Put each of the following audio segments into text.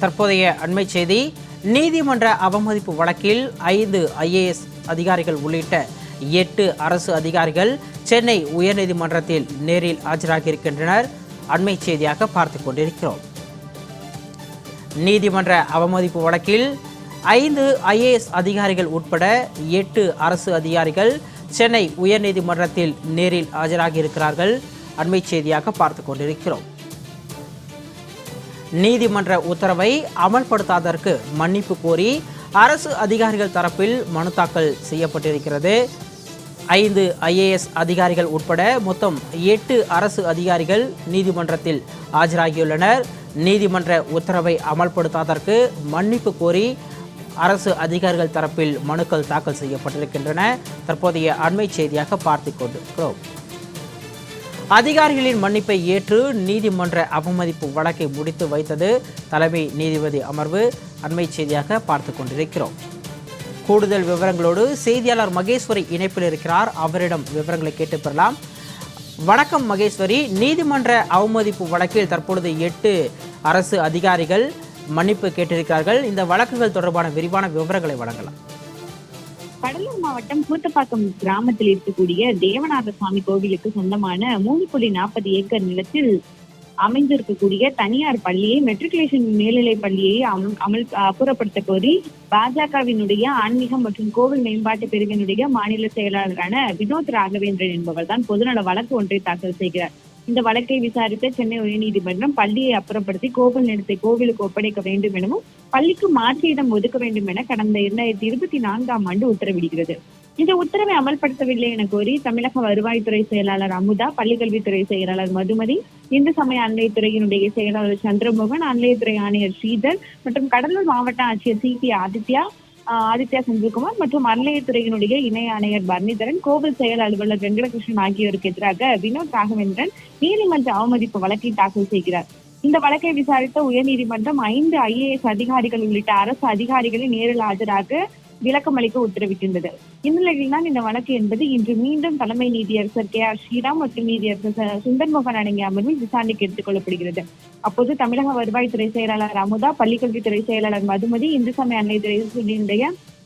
தற்போதைய அண்மை செய்தி நீதிமன்ற அவமதிப்பு வழக்கில் ஐந்து ஐஏஎஸ் அதிகாரிகள் உள்ளிட்ட எட்டு அரசு அதிகாரிகள் சென்னை உயர்நீதிமன்றத்தில் நேரில் ஆஜராகியிருக்கின்றனர். அண்மை செய்தியாக பார்த்து கொண்டிருக்கிறோம். நீதிமன்ற அவமதிப்பு வழக்கில் ஐந்து ஐஏஎஸ் அதிகாரிகள் உட்பட எட்டு அரசு அதிகாரிகள் சென்னை உயர்நீதிமன்றத்தில் நேரில் ஆஜராகியிருக்கிறார்கள். அண்மை செய்தியாக பார்த்து கொண்டிருக்கிறோம். நீதிமன்ற உத்தரவை அமல்படுத்தாததற்கு மன்னிப்பு கோரி அரசு அதிகாரிகள் தரப்பில் மனு தாக்கல் செய்யப்பட்டிருக்கிறது. ஐந்து ஐஏஎஸ் அதிகாரிகள் உட்பட மொத்தம் எட்டு அரசு அதிகாரிகள் நீதிமன்றத்தில் ஆஜராகியுள்ளனர். நீதிமன்ற உத்தரவை அமல்படுத்தாததற்கு மன்னிப்பு கோரி அரசு அதிகாரிகள் தரப்பில் மனுக்கள் தாக்கல் செய்யப்பட்டிருக்கின்றன. தற்போதைய அண்மை செய்தியாக பார்த்து கொண்டிருக்கிறோம் அதிகாரிகளின் மன்னிப்பை ஏற்று நீதிமன்ற அவமதிப்பு வழக்கை முடித்து வைத்தது தலைமை நீதிபதி அமர்வு. அண்மை செய்தியாக பார்த்து கொண்டிருக்கிறோம். கூடுதல் விவரங்களோடு செய்தியாளர் மகேஸ்வரி இணைப்பில் இருக்கிறார். அவரிடம் விவரங்களை கேட்டு பெறலாம். வணக்கம் மகேஸ்வரி. நீதிமன்ற அவமதிப்பு வழக்கில் தற்பொழுது எட்டு அரசு அதிகாரிகள் மன்னிப்பு கேட்டிருக்கிறார்கள். இந்த வழக்குகள் தொடர்பான விரிவான விவரங்களை வழங்கலாம். கடலூர் மாவட்டம் கூத்தப்பாக்கம் கிராமத்தில் இருக்கக்கூடிய தேவநாத சுவாமி கோவிலுக்கு சொந்தமான மூணு புள்ளி நாற்பது ஏக்கர் நிலத்தில் அமைந்திருக்கக்கூடிய தனியார் பள்ளியை மெட்ரிகுலேஷன் மேல்நிலை பள்ளியை அமல் அப்புறப்படுத்த கோரி பாஜகவினுடைய ஆன்மீகம் மற்றும் கோவில் மேம்பாட்டு பிரிவினுடைய மாநில செயலாளரான வினோத் ராகவேந்திரன் என்பவர் தான் பொதுநல வழக்கு ஒன்றை தாக்கல் செய்கிறார். இந்த வழக்கை விசாரித்த சென்னை உயர்நீதிமன்றம் பள்ளியை அப்புறப்படுத்தி கோவில் நிலத்தை கோவிலுக்கு ஒப்படைக்க வேண்டும் எனவும் பள்ளிக்கு மாற்று இடம் ஒதுக்க வேண்டும் என கடந்த இரண்டாயிரத்தி இருபத்தி நான்காம் ஆண்டு உத்தரவிடுகிறது. இந்த உத்தரவை அமல்படுத்தவில்லை என கோரி தமிழக வருவாய்த்துறை செயலாளர் அமுதா பள்ளிக்கல்வித்துறை செயலாளர் மதுமதி இந்து சமய அன்னையத்துறையினுடைய செயலாளர் சந்திரமோகன் அன்னையத்துறை ஆணையர் ஸ்ரீதர் மற்றும் கடலூர் மாவட்ட ஆட்சியர் சி பி ஆதித்யா ஆதித்யா செந்தில்குமார் மற்றும் அறநிலையத்துறையினுடைய இணை ஆணையர் பரணிதரன் கோவில் செயல் அலுவலர் வெங்கடகிருஷ்ணன் ஆகியோருக்கு எதிராக வினோத் ராகவேந்திரன் நீதிமன்ற அவமதிப்பு வழக்கை தாக்கல் செய்கிறார். இந்த வழக்கை விசாரித்த உயர்நீதிமன்றம் ஐந்து ஐஏஎஸ் அதிகாரிகள் உள்ளிட்ட அரசு அதிகாரிகளை நேரில் ஆஜராக விளக்கம் அளிக்க உத்தரவிட்டிருந்தது. இந்நிலையில்தான் இந்த வழக்கு என்பது இன்று மீண்டும் தலைமை நீதியரசர் கே ஆர் ஸ்ரீராம் மற்றும் நீதியரசர் சுந்தர் மோகன் அடங்கிய அமர்வில் விசாரணைக்கு எடுத்துக் கொள்ளப்படுகிறது. அப்போது தமிழக வருவாய்த்துறை செயலாளர் அமுதா பள்ளிக்கல்வித்துறை செயலாளர் மதுமதி இந்து சமய அன்னையத்துறையினுடைய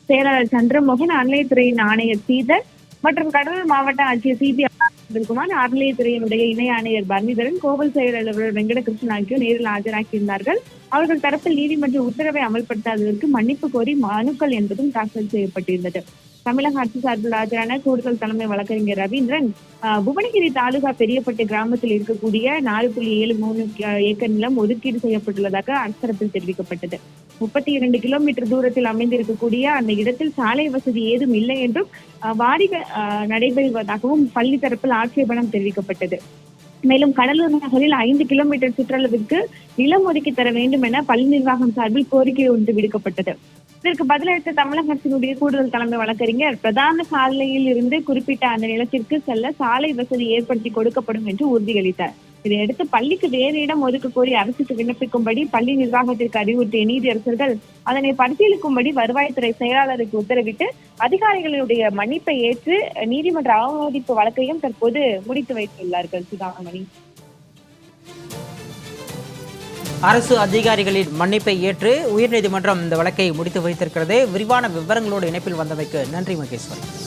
செயலாளர் சந்திரமோகன் அன்னையத்துறையின் ஆணையர் சீதர் மற்றும் கடலூர் மாவட்ட ஆட்சியர் சிபி செந்தில்குமார் அறநிலையத்துறையினுடைய இணை ஆணையர் பரணிதரன் கோவில் செயல் அலுவலர் வெங்கடகிருஷ்ணன் ஆகியோர் நேரில் ஆஜராகியிருந்தார்கள். அவர்கள் தரப்பில் நீதிமன்ற உத்தரவை அமல்படுத்தாததற்கு மன்னிப்பு கோரி மனுக்கள் என்பதும் தாக்கல் செய்யப்பட்டிருந்தது. தமிழக அரசு சார்பில் ஆஜரான கூடுதல் தலைமை வழக்கறிஞர் ரவீந்திரன் ஆஹ், புவனகிரி தாலுகா பெரியப்பட்டு கிராமத்தில் இருக்கக்கூடிய நாலு புள்ளி ஏழு மூணு ஏக்கர் நிலம் ஒதுக்கீடு செய்யப்பட்டுள்ளதாக அரசு தரப்பில் தெரிவிக்கப்பட்டது. முப்பத்தி இரண்டு கிலோமீட்டர் தூரத்தில் அமைந்திருக்கக்கூடிய அந்த இடத்தில் சாலை வசதி ஏதும் இல்லை என்றும் ஆஹ், வாரிக ஆஹ், நடைபெறுவதாகவும் பள்ளி தரப்பில் ஆட்சேபனம் தெரிவிக்கப்பட்டது. மேலும் கடலூர் நகரில் ஐந்து கிலோமீட்டர் சுற்றளவிற்கு நிலம் ஒதுக்கி தர வேண்டும் என பள்ளி நிர்வாகம் சார்பில் கோரிக்கை ஒன்று விடுக்கப்பட்டது. இதற்கு பதிலளித்த தமிழக அரசினுடைய கூடுதல் தலைமை வழக்கறிஞர் பிரதான சாலையில் இருந்து குறிப்பிட்ட அந்த நிலத்திற்கு செல்ல சாலை வசதி ஏற்படுத்தி கொடுக்கப்படும் என்று உறுதியளித்தார். இதையடுத்து பள்ளிக்கு வேறு இடம் ஒதுக்க கோரி அரசுக்கு விண்ணப்பிக்கும்படி பள்ளி நிர்வாகத்திற்கு அறிவுறுத்திய நீதியரசர்கள் அதனை பரிசீலிக்கும்படி வருவாய்த்துறை செயலாளருக்கு உத்தரவிட்டு அதிகாரிகளுடைய மன்னிப்பை ஏற்று நீதிமன்ற அவமதிப்பு வழக்கையும் தற்போது முடித்து வைத்துள்ளார்கள். சுதாமணி அரசு அதிகாரிகளின் மன்னிப்பை ஏற்று உயர்நீதிமன்றம் இந்த வழக்கை முடித்து வைத்திருக்கிறது. விரிவான விவரங்களோடு இணைப்பில் வந்தமைக்கு நன்றி மகேஸ்வரன்